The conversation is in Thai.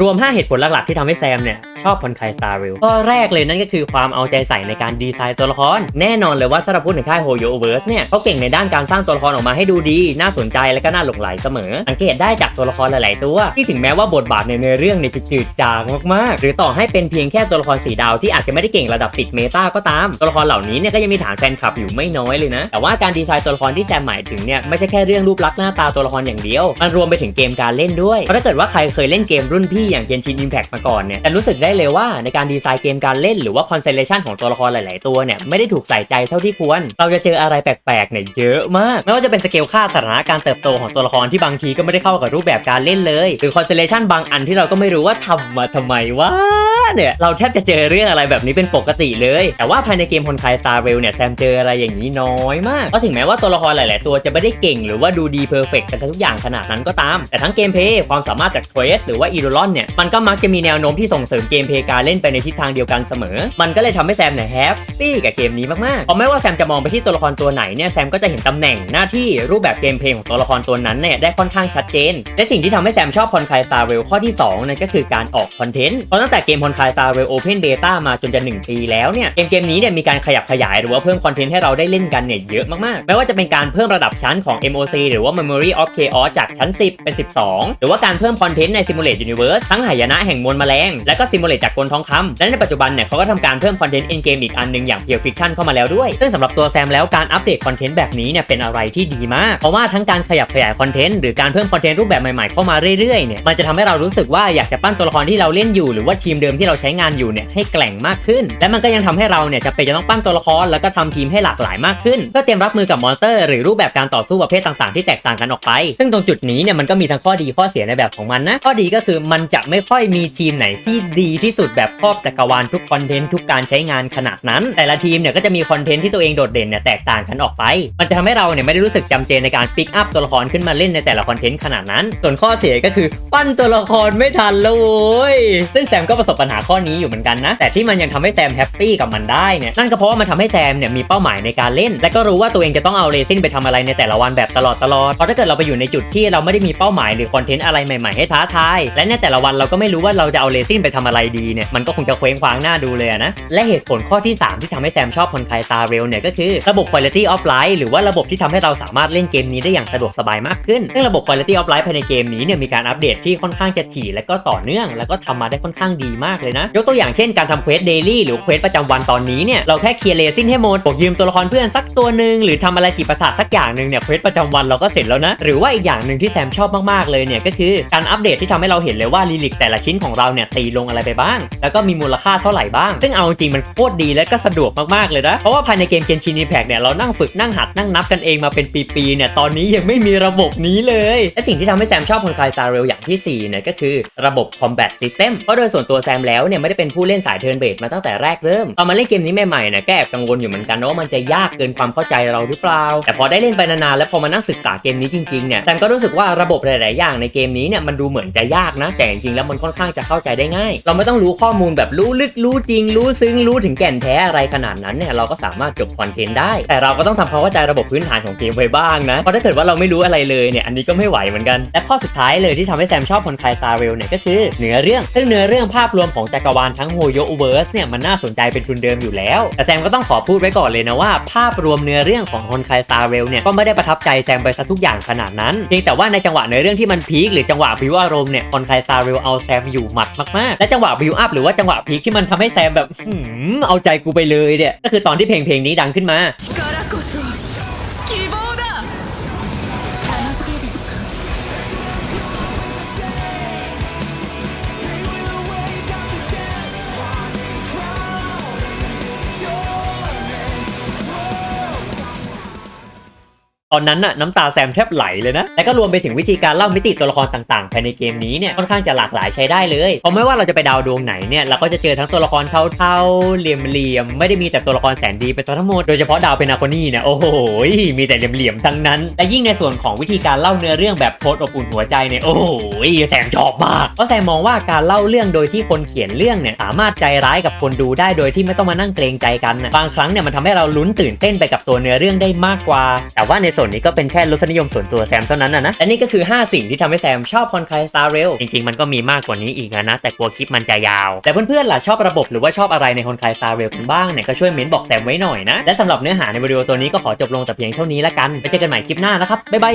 รวม 5 เหตุผลหลักๆ ที่ทำให้แซมเนี่ย ชอบคอนไคสตาร์วิลข้อแรกเลยนั่นก็คือความเอาใจใส่ในการดีไซน์ตัวละคร แน่นอนเลยว่าถ้าเราพูดถึงค่ายโฮโยเวิร์สเนี่ยเขาเก่งในด้านการสร้างตัวละครออกมาให้ดูดี น่าสนใจและก็น่าหลงไหลเสมอ สังเกตได้จากตัวละครหลาย ๆ ตัว ที่ถึงแม้ว่าบทบาทในเนื้อเรื่องเนี่ยจะจืดจางมาก ๆ หรือต่อให้เป็นเพียงแค่ตัวละครสีดาวที่อาจจะไม่ได้เก่งระดับติดเมตาก็ตาม ตัวละครเหล่านี้เนี่ยก็ยังมีฐานแฟนคลับอยู่ไม่น้อยเลยนะ แต่ว่าการดีไซน์ตัวละครที่แซมหมายถึงเนี่ยไม่ใช่แค่เรื่องรูปลักษณ์หน้าตาตัวละครอย่างเดียว มันรวมไปถึงเกมการเล่นด้วยเพราะถ้าเกิดว่าใครเคยเล่นเกมรุ่นพี่อย่าง Genshin Impact มาก่อนเนี่ยแต่รู้สึกได้เลยว่าในการดีไซน์เกมการเล่นหรือว่าคอนเซเลชันของตัวละครหลาย ๆ ตัวเนี่ยไม่ได้ถูกใส่ใจเท่าที่ควร เราจะเจออะไรแปลก ๆ เนี่ยเยอะมาก ไม่ว่าจะเป็นสเกลค่าสถานการณ์เติบโตของตัวละครที่บางทีก็ไม่ได้เข้ากับรูปแบบการเล่นเลย หรือคอนเซเลชันบางอันที่เราก็ไม่รู้ว่าทำมาทำไมวะ เนี่ยเราแทบจะเจอเรื่องอะไรแบบนี้เป็นปกติเลย แต่ว่าภายในเกมคนไคสตาร์เวลเนี่ยแซมเจออะไรอย่างนี้น้อยมากเพราะถึงแม้ว่าตัวละครหลาย ๆ ตัวจะไม่ได้เก่งหรือว่าดูดีเพอร์เฟกต์กันทุกอย่างขนาดนั้นก็ตาม แต่ทั้งเกมเพลย์ความสามารถจากเทรสหรือว่าอีโรลอนเนี่ยมันก็มักจะมีแนวโน้มที่ส่งเสริมเกมเพลย์การเล่นไปในทิศทางเดียวกันเสมอ มันก็เลยทำให้แซมเนี่ยแฮปปี้กับเกมนี้มาก ๆ เพราะไม่ว่าแซมจะมองไปที่ตัวละครตัวไหนเนี่ยแซมก็จะเห็นตำแหน่งหน้าที่รูปแบบเกมเพลย์ของตัวละครตัวนั้นเนี่ยได้ค่อนข้างชัดเจนและสิ่งที่ทำให้แซมชอบคอนคายสตาร์เวลข้อที่2นั่นก็คือการออกคอนเทนต์เพราะตั้งแต่เกมคอนคายสตาเวลโอเพนเบต้ามาจนจะ 1 ปีแล้วเนี่ยเกมเกมนี้เนี่ยมีการขยับขยายหรือว่าเพิ่มคอนเทนต์ให้เราได้เล่นกันเนี่ยเยอะมากๆไม่ว่าจะเป็นการเพิ่มระดับชั้นของ MOC หรือว่า Memory of Chaos จากชั้น 10 เป็น 12 หรือว่าการเพิ่มคอนเทนต์ใน Simulate Universe ทั้งหายนะแห่งมวลแมลง และก็ Simulate จากกลทองคำและในปัจจุบันเนี่ยเขาก็ทำการเพิ่มคอนเทนต์ in game อีกอันหนึงอย่าง Pure Fiction เข้ามาแล้วด้วย ซึ่งสำหรับตัวแซมแล้วการอัปเดตคอนเทนต์แบบนี้เนี่ยเป็นอะไรที่ดีมากเพราะว่าทั้งการขยับขยายคอนเทนต์หรือการเพิ่มคอนเทนต์รูปแบบใหม่ๆเข้ามาเรื่อยๆเนี่ยมันจะทำให้เรารู้สึกว่าอยากจะปั้นตัวละครที่เราเล่นอยู่หรือว่าทีมเดิมที่เราใช้งานอยู่เนี่ยให้แกร่งมากขึ้น และมันก็ยังทำให้เราเนี่ยจะเป็นจะต้องปั้นตัวละครแล้วก็ทำทีมให้หลากหลายมากขึ้น เพื่อเตรียมรับมือกับมอนสเตอร์หรือรูปแบบการต่อสู้ประเภทต่างๆ ที่แตกต่างกันออกไป ซึ่งตรงจุดนี้เนี่ยมันก็มีทั้งข้อดีข้อเสียในแบบของมันนะ ข้อดีก็คือมันจะไม่ค่อยมีทีมไหนที่ดีที่สุดแบบครอบจักรวาลทุกคอนเทนต์ทุกการใช้งานขนาดนั้น แต่ละทีมเนี่ยก็จะมีคอนเทนต์ที่ตัวเองโดดเด่นเนี่ยแตกต่างกันออกไป มันจะทำให้เราเนี่ยไม่ได้รู้สึกจำเจในการปิกอัพตัวละครขึ้นมาเล่นในแต่ละคอนเทนต์ขนาดนั้น ส่วนข้อเสียก็คือปั้นตัวละครไม่ทันแล้วโว้ยซึ่งแซมก็ประสบปัญหาข้อนี้อยู่เหมือนกันนะ แต่ที่มันยังทำให้แซมแฮปปี้กับมันได้เนี่ยนั่นก็เพราะว่ามันทำให้แซมเนี่ยมีเป้าหมายในการเล่น และก็รู้ว่าตัวเองจะต้องเอาเรซินไปทำอะไรในแต่ละวันแบบตลอดตลอดเพราะถ้าเกิดเราไปอยู่ในจุดที่เราไม่ได้มีเป้าหมายหรือคอนเทนต์อะไรใหม่ๆให้ท้าทายและในแต่ละวันเราก็ไม่รู้ว่าเราจะเอาเรซินไปทำอะไรดีเนี่ยมันก็คงจะเคว้งคว้างหน้าดูเลยนะและเหตุผลข้อที่ 3 ที่ทำให้แซมชอบคอนไคตาเรลเนี่ยก็คือระบบ Quality of Life หรือว่าระบบที่ทำให้เราสามารถเล่นเกมนี้ได้อย่างสะดวกสบายมากขึ้นซึ่งระบบ Quality of Life ภายในเกมนี้เนี่ยมีการอัปเดตที่ค่อนข้างจะถี่และก็ต่อเนื่อง แล้วก็ทำมาได้ค่อนข้างดีมากเลยนะ ยกตัวอย่างเช่นการทำเควสเดลี่หรือเควสประจำวันตอนนี้เนี่ยเราแค่เคลียร์เลซินให้หมดบอกยืมตัวละครเพื่อนสักตัวหนึ่งหรือทำอะไรจิประสาทสักอย่างหนึ่งเนี่ยเควสประจำวันเราก็เสร็จแล้วนะ หรือว่าอีกอย่างหนึ่งที่แซมชอบมากๆเลยเนี่ยก็คือการอัปเดตที่ทำให้เราเห็นเลยว่าลิลิกแต่ละชิ้นของเราเนี่ยตีลงอะไรไปบ้าง แล้วก็มีมูลค่าเท่าไหร่บ้าง ซึ่งเอาจริงมันโคตรดีและก็สะดวกมากๆเลยนะเพราะว่าภายในเกมเกนชินีแพกเนี่ยเรานั่งฝึกนั่งหัดนั่งนับกันเองมาเป็นปีๆเนี่ยตอนนี้ยังไม่มีระบบนี้เลยและสิ่งที่ทำให้แซมชอบคนคลายซาเรลอย่างที่4เนี่ยก็คือระบบ Combat System เพราะโดยส่วนตัวแซมแแล้วเนี่ยไม่ได้เป็นผู้เล่นสายเทิร์นเบสมาตั้งแต่แรกเริ่มตอนมาเล่นเกมนี้ใหม่ๆนี่ยก็แอบกังวลอยู่เหมือนกันนะว่ามันจะยากเกินความเข้าใจเราหรือเปล่า แต่พอได้เล่นไปนานๆแล้วพอมานั่งศึกษาเกมนี้จริงๆเนี่ยแซมก็รู้สึกว่าระบบหลายๆอย่างในเกมนี้เนี่ยมันดูเหมือนจะยากนะ แต่จริงๆแล้วมันค่อนข้างจะเข้าใจได้ง่าย เราไม่ต้องรู้ข้อมูลแบบรู้ลึกรู้จริง รู้ซึ้งรู้ถึงแก่นแท้อะไรขนาดนั้นเนี่ยเราก็สามารถจบคอนเทนต์ได้ แต่เราก็ต้องทำความเข้าใจระบบพื้นฐานของเกมไว้บ้างนะเพราะถ้าเกิดว่าเราไม่รู้อะไรเลยเนี่ยอันนี้ก็ไม่ไหวเหมือนกันและข้อสุดท้ายเลยที่ทำให้แซมชอบคนคายซาเรลเนี่ยก็คือเนื้อเรื่องซึ่งเนื้อเรื่องภาพรวมของจักรวาลทั้งโฮโยเวิร์สเนี่ยมันน่าสนใจเป็นทุนเดิมอยู่แล้ว แต่แซมก็ต้องขอพูดไว้ก่อนเลยนะว่า ภาพรวมเนื้อเรื่องของคนคายซาเรลเนี่ยก็ไม่ได้ประทับใจแซมไปซะทุกอย่างขนาดนั้นเพียงแต่ว่าในจังหวะเนื้อเรื่องที่มันพีคหรือจังหวะบิวอารมณ์เนี่ยคนคายซาเรลเอาแซมอยู่หมัดมากๆและจังหวะบิวอัพหรือว่าจังหวะพีคที่มันทำให้แซมแบบหืมเอาใจกูไปเลยเนี่ยก็คือตอนที่เพลงเพลงนี้ดังขึ้นมา ตอนนั้นน่ะน้ำตาแซมแทบไหลเลยนะ และก็รวมไปถึงวิธีการเล่ามิติตัวละครต่างๆภายในเกมนี้เนี่ยค่อนข้างจะหลากหลายใช้ได้เลย เพราะไม่ว่าเราจะไปดาวดวงไหนเนี่ยเราก็จะเจอทั้งตัวละครเท่าๆเหลี่ยมๆไม่ได้มีแต่ตัวละครแสนดีเป็นตัวทั้งหมดโดยเฉพาะดาวเพนาโคนี่เนี่ยโอ้โหมีแต่เหลี่ยมๆทั้งนั้น และยิ่งในส่วนของวิธีการเล่าเนื้อเรื่องแบบโพสต์อบอุ่นหัวใจเนี่ยโอ้โหแซมชอบมากเพราะแซมมองว่าการเล่าเรื่องโดยที่คนเขียนเรื่องเนี่ยสามารถใจร้ายกับคนดูได้โดยที่ไม่ต้องมานั่งเกรงใจกันนะบางครั้งเนี่ยมันทำให้เราลุ้นตื่นเต้นไปกับตัวเนื้อเรื่องได้มากกว่า แต่ว่าในส่วนส่วนนี้ก็เป็นแค่รสนิยมส่วนตัวแซมเท่านั้นนะนะและนี่ก็คือ 5 สิ่งที่ทำให้แซมชอบคอนไคสตาร์เรลจริงๆ มันก็มีมากกว่านี้อีกนะ แต่กลัวคลิปมันจะยาว แต่เพื่อนๆล่ะชอบระบบหรือว่าชอบอะไรในคอนไคสตาร์เรลกันบ้างเนี่ยก็ช่วยเม้นบอกแซมไว้หน่อยนะและสำหรับเนื้อหาในวิดีโอตัวนี้ก็ขอจบลงแต่เพียงเท่านี้ละกันไปเจอกันใหม่คลิปหน้านะครับบ๊ายบาย